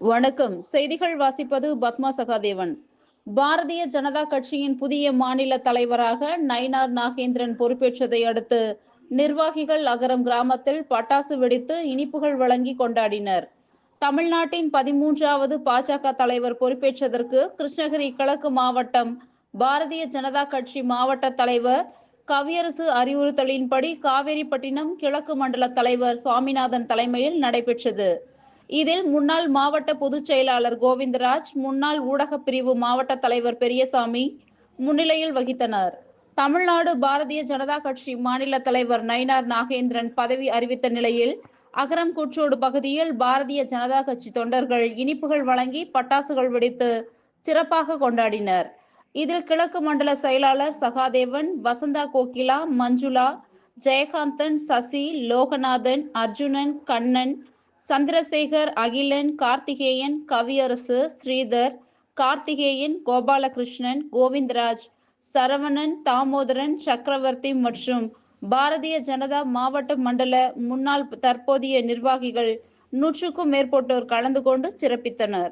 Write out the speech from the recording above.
வணக்கம். செய்திகள் வாசிப்பது பத்மா சகாதேவன். பாரதிய ஜனதா கட்சியின் புதிய மாநில தலைவராக நயினார் நாகேந்திரன் பொறுப்பேற்றதை அடுத்து நிர்வாகிகள் அகரம் கிராமத்தில் பட்டாசு வெடித்து இனிப்புகள் வழங்கி கொண்டாடினர். தமிழ்நாட்டின் பதிமூன்றாவது பாஜக தலைவர் பொறுப்பேற்றதற்கு கிருஷ்ணகிரி கிழக்கு மாவட்டம் பாரதிய ஜனதா கட்சி மாவட்ட தலைவர் கவியரசு அறிவுறுத்தலின்படி காவேரிப்பட்டினம் கிழக்கு மண்டல தலைவர் சுவாமிநாதன் தலைமையில் நடைபெற்றது. இதில் முன்னாள் மாவட்ட பொதுச் செயலாளர் கோவிந்தராஜ் முன்னாள் ஊடகப் பிரிவு மாவட்ட தலைவர் பெரியசாமி முன்னிலையில் வகித்தனர். தமிழ்நாடு பாரதிய ஜனதா கட்சி மாநில தலைவர் நயினார் நாகேந்திரன் பதவி அறிவித்த நிலையில் அகரம் கூற்றோடு பகுதியில் பாரதிய ஜனதா கட்சி தொண்டர்கள் இனிப்புகள் வழங்கி பட்டாசுகள் வெடித்து சிறப்பாக கொண்டாடினர். இதில் கிழக்கு மண்டல செயலாளர் சகாதேவன் வசந்தா கோகிலா மஞ்சுளா ஜெயகாந்தன் சசி லோகநாதன் அர்ஜுனன் கண்ணன் சந்திரசேகர் அகிலன் கார்த்திகேயன் கவியரசு ஸ்ரீதர் கார்த்திகேயன் கோபாலகிருஷ்ணன் கோவிந்தராஜ் சரவணன் தாமோதரன் சக்கரவர்த்தி மற்றும் பாரதிய ஜனதா மாவட்ட மண்டல முன்னாள் தற்போதைய நிர்வாகிகள் நூற்றுக்கும் மேற்பட்டோர் கலந்து கொண்டு சிறப்பித்தனர்.